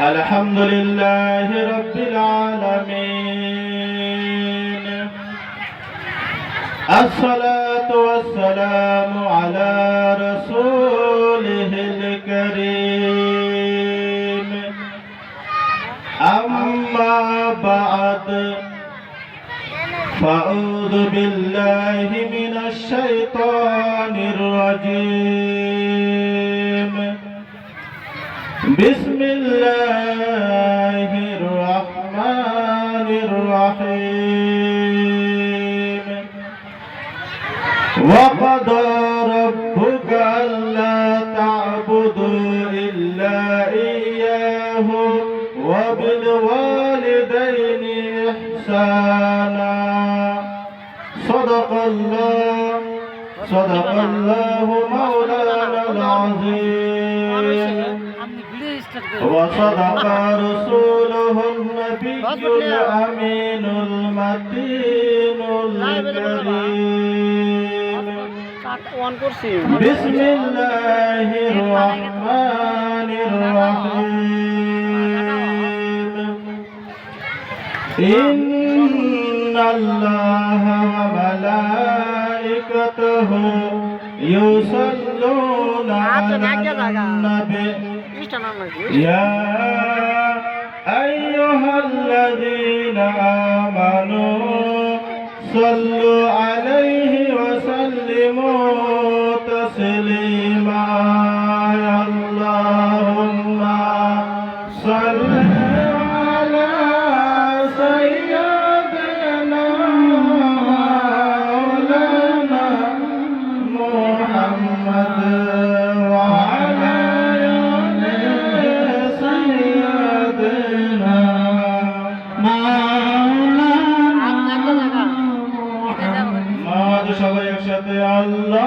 الحمد لله رب العالمين الصلاة والسلام على رسوله الكريم أما بعد فأعوذ بالله من الشيطان الرجيم بسم الله الرحمن الرحيم. وقضى ربك ألا تعبدوا إلا إياه وبالوالدين إحسانا. صدق الله صدق الله مولانا العظيم. وصدق رسوله النبي الأمين المتين الكريم بسم الله الرحمن الرحيم إن الله وملائكته يصلون على النبي খ্রিস্টান নাকি আল্লাহ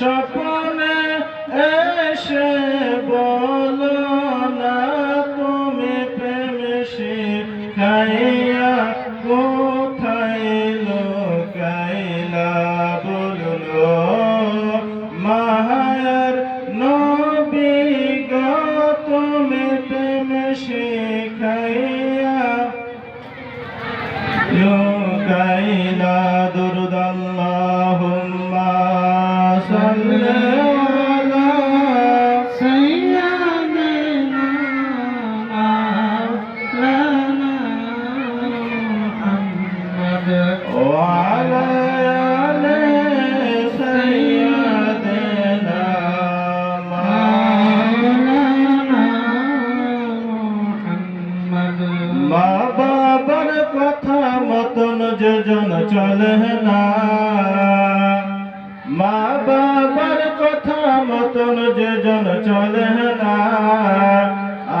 স্বপ্নে এসে বলো। মা বাবার কথা মতন যোজন চলে না। মা বাবার কথা মতন যোজন চলে না।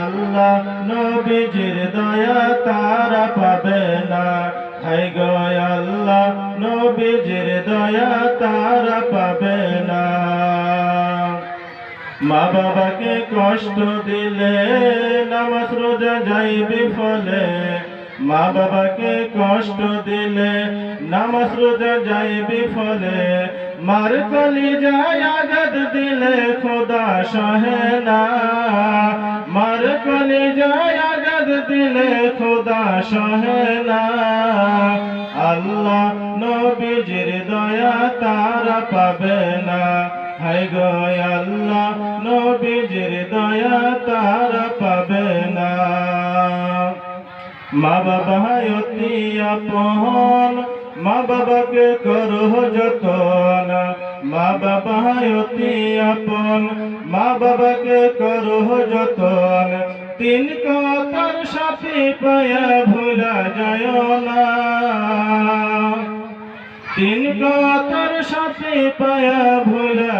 আল্লাহ নবীজির দয়া তারা পাবে না। হাই গো আল্লাহ নবীজির দয়া তারা পাবে মা বাবাকে কষ্ট দিলে নামাজ রোজা যাইবি ফলে মা বাবাকে কষ্ট দিলে নামাজ রোজা যাইবি ফলে মার কলি যায় আঘাত দিলে খোদা সহে না। মার কলি যায় আঘাত দিলে খোদা সহে না। আল্লাহ নবীজির দয়া তারা পাবে না। হাই গো আল্লাহ, নবীজির দয়া তারা পাবে না। মা বাবা, অতি আপন। মা বাবাকে করো যতন। মা বাবা, অতি আপন। মা বাবাকে করো যতন। তিন কথার সাথে পায়া ভুলা যায় না। তিন কথার সাথে পায়া ভুলা